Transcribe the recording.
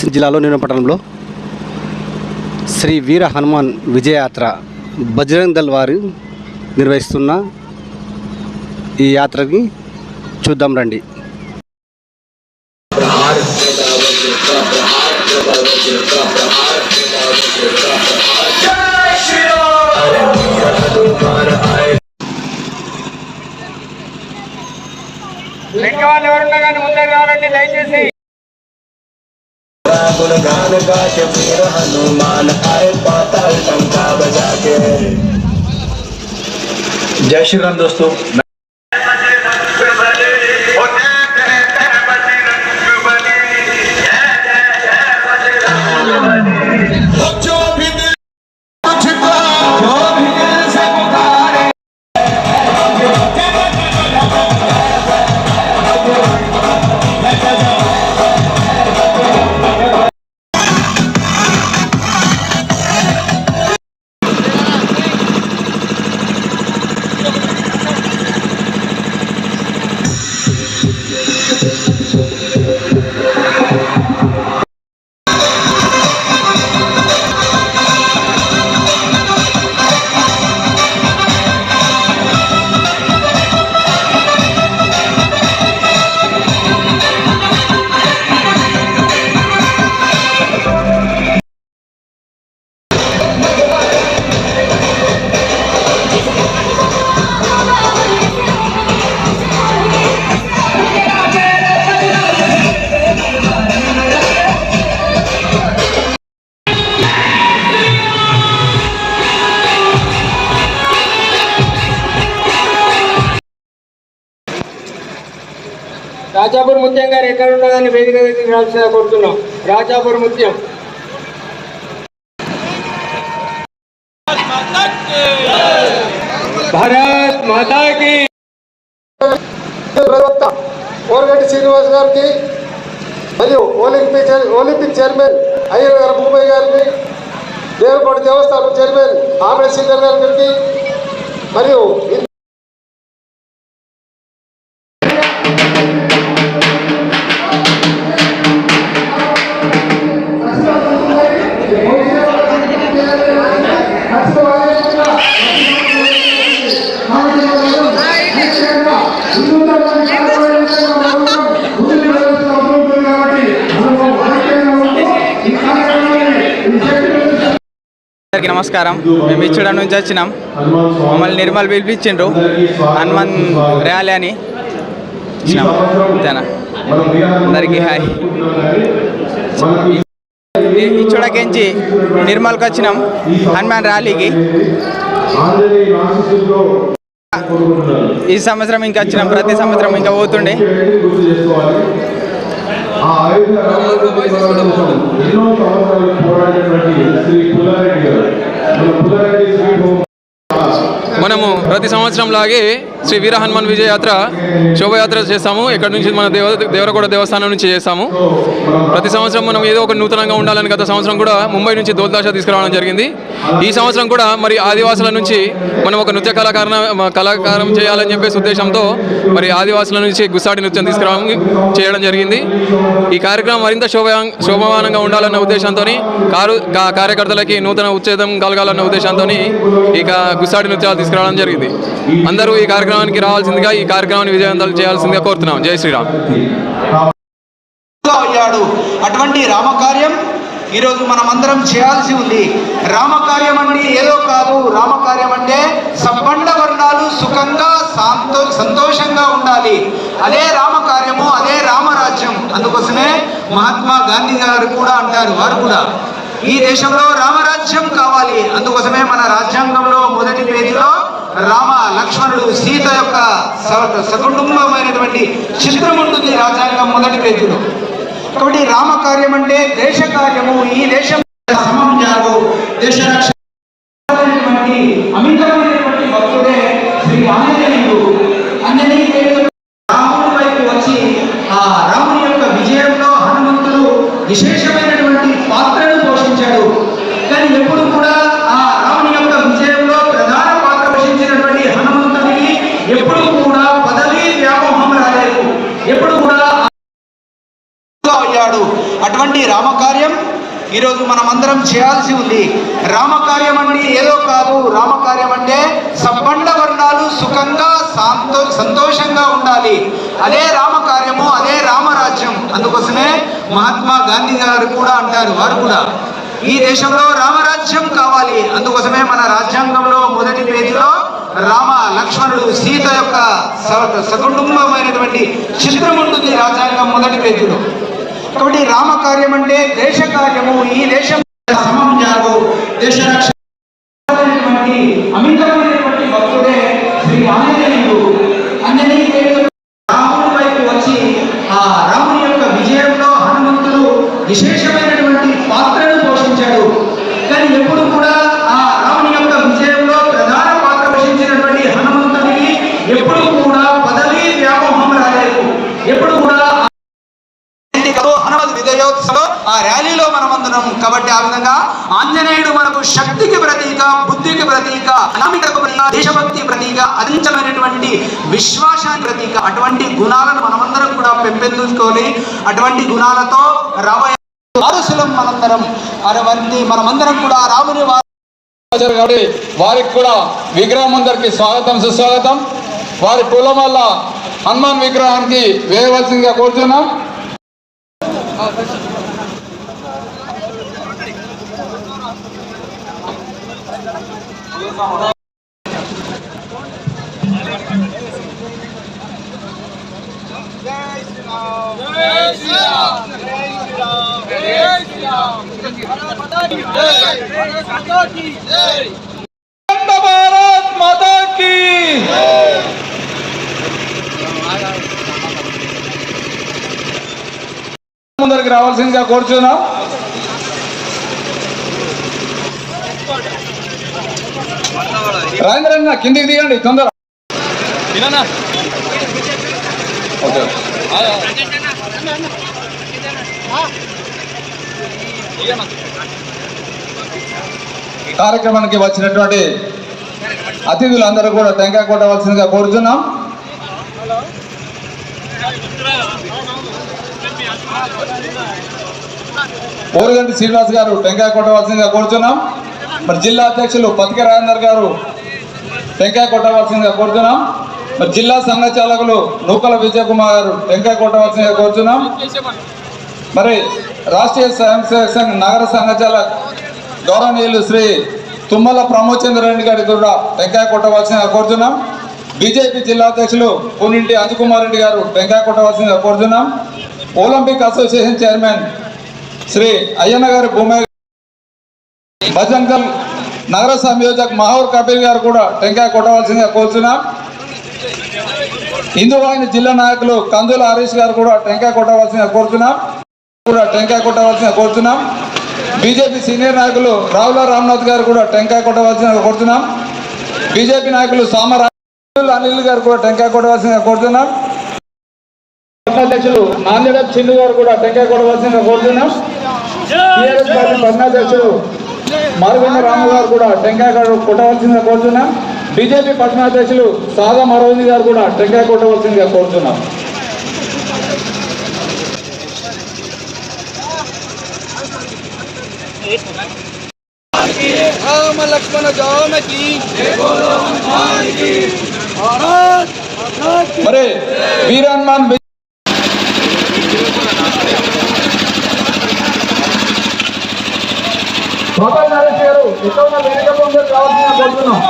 జిల్లాలో నిన్న పట్టణంలో శ్రీ వీర హనుమాన్ విజయయాత్ర బజరంగ్ దళ్ వారు నిర్వహిస్తున్న ఈ యాత్రకి చూద్దాం రండి. ఎవరున్నా కానీ ముందే దయచేసి. गुणगान का शबीर हनुमान आए पाताल टंका बजा के जय श्री राम दोस्तों। రాజాపూర్ ముత్యం గారు ఎక్కడ ఉన్నదని వేదిక దగ్గరికి రావాల్సిందిగా కోరుతున్నాం. రాజాపూర్ ముత్యం. భారత్ మాతాకి ప్రవక్త కోరగంటి శ్రీనివాస్ గారికి మరియు ఒలింపిక్ ఒలింపిక్ చైర్మన్ అయ్యర్ గారు భూమయ్య గారికి దేవకోట దేవస్థానం చైర్మన్ ఆమె సింగర్ గారికి మరియు అందరికీ నమస్కారం. మేము ఇచ్చడం నుంచి వచ్చినాం. మమ్మల్ని నిర్మల్ పిలిపించిండ్రు. హనుమాన్ ర్యాలీ అని ఇచ్చినాం అంతేనా అందరికీ హాయ్. ఇచ్చోడకించి నిర్మల్కి వచ్చినాం. హనుమాన్ ర్యాలీకి. ఈ సంవత్సరం ఇంకా వచ్చినాం. ప్రతి సంవత్సరం ఇంకా పోతుండే. ఆ ఆయుధ ఎన్నో సంవత్సరాలు పోరాడినటువంటి శ్రీ పుల్లారెడ్డి గారు. మన పుల్లారెడ్డి శ్రీ హోమ్ మనము ప్రతి సంవత్సరం లాగే శ్రీ వీర హనుమాన్ విజయయాత్ర శోభయాత్ర చేస్తాము. ఇక్కడ నుంచి మన దేవ దేవరగూడ దేవస్థానం నుంచి చేస్తాము. ప్రతి సంవత్సరం మనం ఏదో ఒక నూతనంగా ఉండాలని గత సంవత్సరం కూడా ముంబై నుంచి దోల్దాష తీసుకురావడం జరిగింది. ఈ సంవత్సరం కూడా మరి ఆదివాసుల నుంచి మనం ఒక నృత్య కళాకారణ కళాకారం చేయాలని చెప్పేసి ఉద్దేశంతో మరి ఆదివాసుల నుంచి గుస్సాడి నృత్యం తీసుకురావడం చేయడం జరిగింది. ఈ కార్యక్రమం మరింత శోభ శోభమానంగా ఉండాలన్న ఉద్దేశంతో కారు కార్యకర్తలకి నూతన ఉచ్ఛేదం కలగాలన్న ఉద్దేశంతో ఇక గుస్సాడి నృత్యాలు తీసుకురావడం జరిగింది. అందరూ ఈ కార్యక్రమానికి రావాల్సిందిగా ఈ కార్యక్రమాన్ని విజయవంతం చేయాల్సిందిగా కోరుతున్నాం. జై శ్రీరామ్. అయ్యాడు. అటువంటి రామకార్యం ఈరోజు మనమందరం చేయాల్సి ఉంది. రామకార్యం అంటే ఏదో కాదు. రామకార్యం అంటే సంపన్న వర్ణాలు సుఖంగా శాంతో సంతోషంగా ఉండాలి. అదే రామకార్యము అదే రామరాజ్యం. అందుకోసమే మహాత్మా గాంధీ గారు కూడా అంటారు వారు కూడా. ఈ దేశంలో రామరాజ్యం కావాలి. అందుకోసమే మన రాజ్యాంగంలో మొదటి పేజీలో రామ లక్ష్మణుడు సీత యొక్క సకుటుంబమైనటువంటి చిత్రం ఉంటుంది రాజ్యాంగం మొదటి పేజీలో. కాబట్టి రామ కార్యం అంటే దేశ కార్యము ఈ దేశం సమం జాగు దేశ రక్షణ అమితమైనటువంటి భక్తుడే శ్రీ ఆంజనేయుడు ఆంజనేయుడు రాముడి వైపు వచ్చి ఆ రాముని యొక్క విజయంలో హనుమంతుడు విశేషమైనటువంటి పాత్రను పోషించాడు కానీ ఎప్పుడు కూడా ఆ రాముని యొక్క విజయంలో ప్రధాన పాత్ర పోషించినటువంటి హనుమంతుడికి ఎప్పుడు కూడా పదవీ వ్యామోహం రాలేదు ఎప్పుడు కూడా అయ్యాడు అటువంటి రామకార్యం ఈరోజు మనమందరం చేయాల్సి ఉంది. రామకార్యం అంటే ఏదో కాదు. రామకార్యం అంటే సబ్బండ వర్ణాలు సుఖంగా సాంతో సంతోషంగా ఉండాలి. అదే రామకార్యము అదే రామరాజ్యం. అందుకోసమే మహాత్మా గాంధీ గారు కూడా అంటారు వారు కూడా. ఈ దేశంలో రామరాజ్యం కావాలి. అందుకోసమే మన రాజ్యాంగంలో మొదటి పేజీలో రామ లక్ష్మణుడు సీత యొక్క స- సకుటుంబమైనటువంటి చిత్రం ఉంటుంది రాజ్యాంగం మొదటి పేజీలో. కాబట్టి రామ కార్యం అంటే దేశ కార్యము ఈ దేశం ర్యాలీలో కాబట్టి ఆ విధంగా ఆంజనేయుడు మనకు శక్తికి ప్రతీక బుద్ధికి ప్రతీక అనామికకు ప్రతీక దేశభక్తి ప్రతీక అధించమైనటువంటి విశ్వాసానికి ప్రతీక. అటువంటి గుణాలను మనమందరం కూడా పెంపొందించుకొని అటువంటి గుణాలతో రాబోయే వారసులం మనందరం. అటువంటి మనమందరం కూడా రాముని వారు కాబట్టి వారికి కూడా విగ్రహం అందరికి స్వాగతం సుస్వాగతం. వారి కులం వల్ల హనుమాన్ విగ్రహానికి వేయవలసిందిగా కోరుతున్నాం భారత్ మాతా కీ ముందరికి రావాల్సిందిగా కోరుచున్నాం. రాజేంద్ర అన్న కిందికి దిగండి తొందర. కార్యక్రమానికి వచ్చినటువంటి అతిథులందరూ కూడా టెంకాయ కొట్టవలసిందిగా కోరుతున్నాం ఓరుగంటి శ్రీనివాస్ గారు టెంకాయ కొట్టవలసిందిగా కోరుతున్నాం మరి జిల్లా అధ్యక్షులు పతిక రాజేందర్ గారు టెంకాయ కొట్టవలసిందిగా కోరుతున్నాం మరి జిల్లా సంఘ చాలకులు నూకల విజయకుమార్ గారు టెంకాయ కొట్టవలసిందిగా కోరుతున్నాం మరి రాష్ట్రీయ స్వయం సంఘ నగర సంఘ చాలక్ గౌరవనీయులు శ్రీ తుమ్మల ప్రమోచంద్ర రెడ్డి గారికి కూడా టెంకాయ కొట్టవలసిందిగా కోరుతున్నాం బీజేపీ జిల్లా అధ్యక్షులు పునింటి అంజకుమార్ రెడ్డి గారు టెంకాయ కొట్టవలసిందిగా కోరుతున్నాం Olympic association chairman Shri Ayyanna గారి భూమయ్య భజన్ నగర సంయోజక్ మహోర్ కబీర్ గారు కూడా టెంకాయ కొట్టవలసిందిగా కోరుతున్నాం ఇందువాహిని జిల్లా నాయకులు కందుల హరీష్ గారు కూడా టెంకాయ కొట్టవలసిందిగా కోరుతున్నాం కూడా టెంకాయ కొట్టవలసిందిగా కోరుతున్నాం బీజేపీ సీనియర్ నాయకులు రావుల రామ్నాథ్ గారు కూడా టెంకాయ కొట్టవలసిందిగా కోరుతున్నాం బీజేపీ నాయకులు సామరా అనిల్ గారు కూడా టెంకాయ కొట్టవలసిందిగా కోరుతున్నాం అధ్యక్షులు నాందేడ చిన్ను గారు కూడా టెంకాయ కొట్టవలసిందిగా కోరుతున్నాం టీఆర్ఎస్ పార్టీ పట్టణాధ్యక్షులు మారుగొండ రాము గారు కూడా టెంకాయ కొట్ట- కొట్టవలసిందిగా కోరుతున్నాం బీజేపీ పట్టణాధ్యక్షులు సాదా మరోజు గారు కూడా టెంకాయ కొట్టవలసిందిగా కోరుతున్నాం రామ లక్ష్మణ జానకి మరి వీర హనుమాన్ వి- బాబా నరేష్ గారు ఇక్కడ ఉన్న వేదిక ముందుకు రావాల్సిందిగా కోరుతున్నాం